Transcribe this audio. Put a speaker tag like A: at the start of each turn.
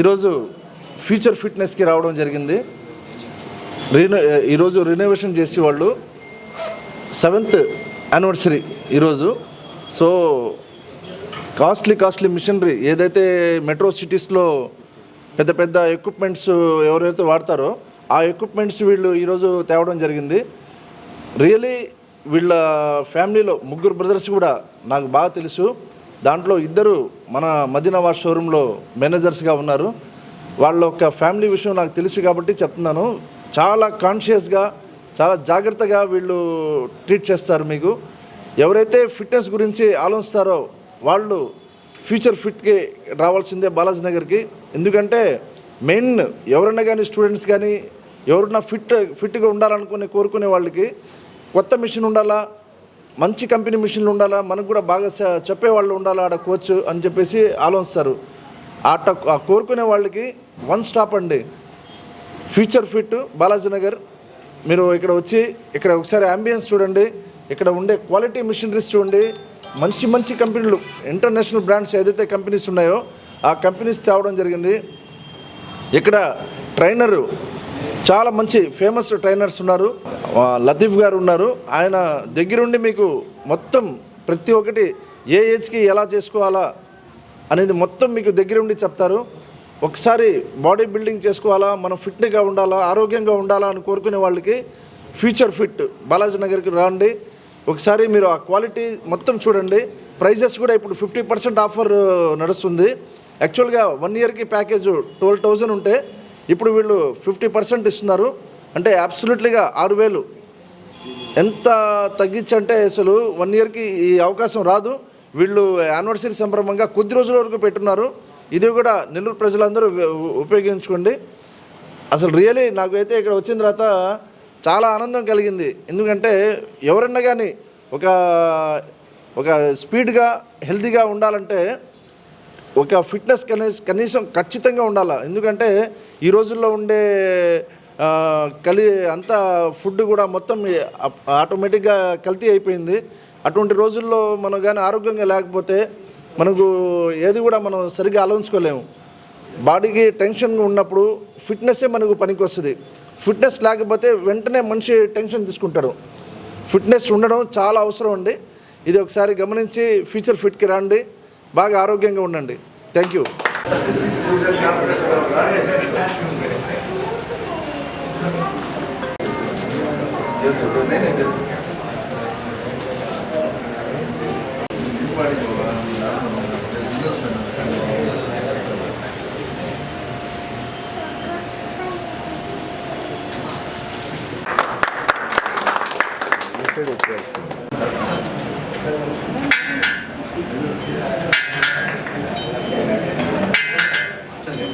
A: ఈరోజు ఫ్యూచర్ ఫిట్నెస్కి రావడం జరిగింది. రీనో ఈరోజు రినోవేషన్ చేసి వాళ్ళు సెవెంత్ యానివర్సరీ ఈరోజు. సో కాస్ట్లీ కాస్ట్లీ మిషనరీ ఏదైతే మెట్రో సిటీస్లో పెద్ద పెద్ద ఎక్విప్మెంట్స్ ఎవరైతే వాడతారో ఆ ఎక్విప్మెంట్స్ వీళ్ళు ఈరోజు తేవడం జరిగింది. రియలీ వీళ్ళ ఫ్యామిలీలో ముగ్గురు బ్రదర్స్ కూడా నాకు బాగా తెలుసు. దాంట్లో ఇద్దరు మన మదీనావాస్ షోరూంలో మేనేజర్స్గా ఉన్నారు. వాళ్ళ యొక్క ఫ్యామిలీ విషయం నాకు తెలుసు కాబట్టి చెప్తున్నాను. చాలా కాన్షియస్గా చాలా జాగ్రత్తగా వీళ్ళు ట్రీట్ చేస్తారు మీకు. ఎవరైతే ఫిట్నెస్ గురించి ఆలోచిస్తారో వాళ్ళు ఫ్యూచర్ ఫిట్కి రావాల్సిందే బాలాజీ నగర్కి. ఎందుకంటే మెయిన్ ఎవరైనా కానీ స్టూడెంట్స్ కానీ ఎవరన్నా ఫిట్ ఫిట్గా ఉండాలనుకునే కోరుకునే వాళ్ళకి కొత్త మిషన్ ఉండాలా? మంచి కంపెనీ మిషన్లు ఉండాలా? మనకు కూడా బాగా చెప్పేవాళ్ళు చెప్పే వాళ్ళు ఉండాలా ఆడ కోచ్ అని చెప్పేసి ఆలోచిస్తారు. ఆట కోరుకునే వాళ్ళకి వన్ స్టాప్ అండి. Future fit Balaji Nagar. మీరు ఇక్కడ వచ్చి ఇక్కడ ఒకసారి అంబియన్స్ చూడండి. ఇక్కడ ఉండే క్వాలిటీ మిషనరీస్ చూడండి. మంచి మంచి కంపెనీలు ఇంటర్నేషనల్ బ్రాండ్స్ ఏదైతే కంపెనీస్ ఉన్నాయో ఆ కంపెనీస్ తేవడం జరిగింది. ఇక్కడ ట్రైనరు చాలా మంచి ఫేమస్ ట్రైనర్స్ ఉన్నారు. లతీఫ్ గారు ఉన్నారు. ఆయన దగ్గరుండి మీకు మొత్తం ప్రతి ఒక్కటి ఏ ఏజ్కి ఎలా చేసుకోవాలా అనేది మొత్తం మీకు దగ్గరుండి చెప్తారు. ఒకసారి బాడీ బిల్డింగ్ చేసుకోవాలా మనం ఫిట్గా ఉండాలా ఆరోగ్యంగా ఉండాలా అని కోరుకునే వాళ్ళకి ఫ్యూచర్ ఫిట్ బాలాజీ నగర్కి రండి. ఒకసారి మీరు ఆ క్వాలిటీ మొత్తం చూడండి. ప్రైజెస్ కూడా ఇప్పుడు ఫిఫ్టీ పర్సెంట్ ఆఫర్ నడుస్తుంది. యాక్చువల్గా వన్ ఇయర్కి ప్యాకేజ్ ట్వెల్వ్ థౌజండ్ ఉంటే ఇప్పుడు వీళ్ళు ఫిఫ్టీ పర్సెంట్ ఇస్తున్నారు. అంటే అబ్సల్యూట్లీగా ఆరు వేలు. ఎంత తగ్గించంటే అసలు వన్ ఇయర్కి ఈ అవకాశం రాదు. వీళ్ళు యానివర్సరీ సంభ్రమంగా కొద్ది రోజుల వరకు పెట్టున్నారు. ఇది కూడా నెల్లూరు ప్రజలందరూ ఉపయోగించుకోండి. అసలు రియలీ నాకైతే ఇక్కడ వచ్చిన తర్వాత చాలా ఆనందం కలిగింది. ఎందుకంటే ఎవరన్నా కానీ ఒక ఒక స్పీడ్గా హెల్తీగా ఉండాలంటే ఒక ఫిట్నెస్ కనీస కనీసం ఖచ్చితంగా ఉండాలి? ఎందుకంటే ఈ రోజుల్లో ఉండే కలి అంత ఫుడ్ కూడా మొత్తం ఆటోమేటిక్గా కల్తీ అయిపోయింది. అటువంటి రోజుల్లో మనం కానీ ఆరోగ్యంగా లేకపోతే మనకు ఏది కూడా మనం సరిగ్గా ఆలోచించుకోలేము. బాడీకి టెన్షన్ ఉన్నప్పుడు ఫిట్నెస్సే మనకు పనికి వస్తుంది ఫిట్నెస్ లేకపోతే వెంటనే మనిషి టెన్షన్ తీసుకుంటాడు. ఫిట్నెస్ ఉండడం చాలా అవసరం అండి. ఇది ఒకసారి గమనించి ఫ్యూచర్ ఫిట్కి రండి. బాగా ఆరోగ్యంగా ఉండండి థ్యాంక్ యూ Thank you.